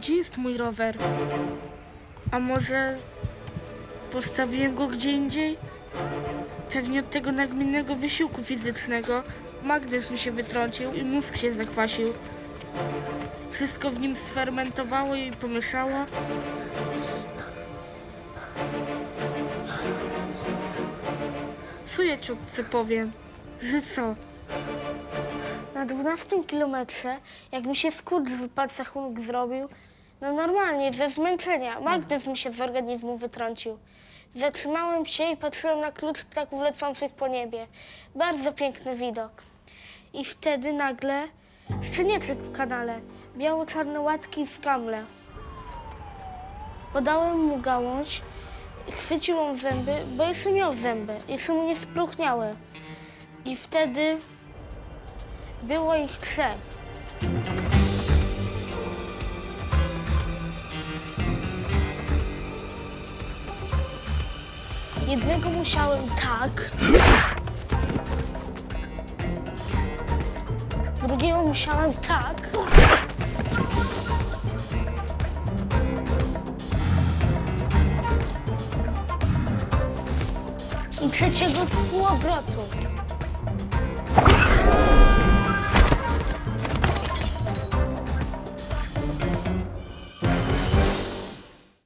Gdzie jest mój rower? A może postawiłem go gdzie indziej? Pewnie od tego nagminnego wysiłku fizycznego magnes mi się wytrącił i mózg się zakwasił. Wszystko w nim sfermentowało i pomieszało. Co ja ciotce powiem? Że co? Na dwunastym kilometrze, jak mi się skurcz w palcach zrobił, no normalnie, ze zmęczenia, magnes mi się z organizmu wytrącił. Zatrzymałem się i patrzyłem na klucz ptaków lecących po niebie. Bardzo piękny widok. I wtedy nagle szczenieczek w kanale, biało-czarne łatki z kamle. Podałem mu gałąź, chwycił w zęby, bo jeszcze miał zęby, jeszcze mu nie spróchniały. I wtedy było ich trzech. Jednego musiałem tak. Drugiego musiałem tak. I trzeciego z półobrotu.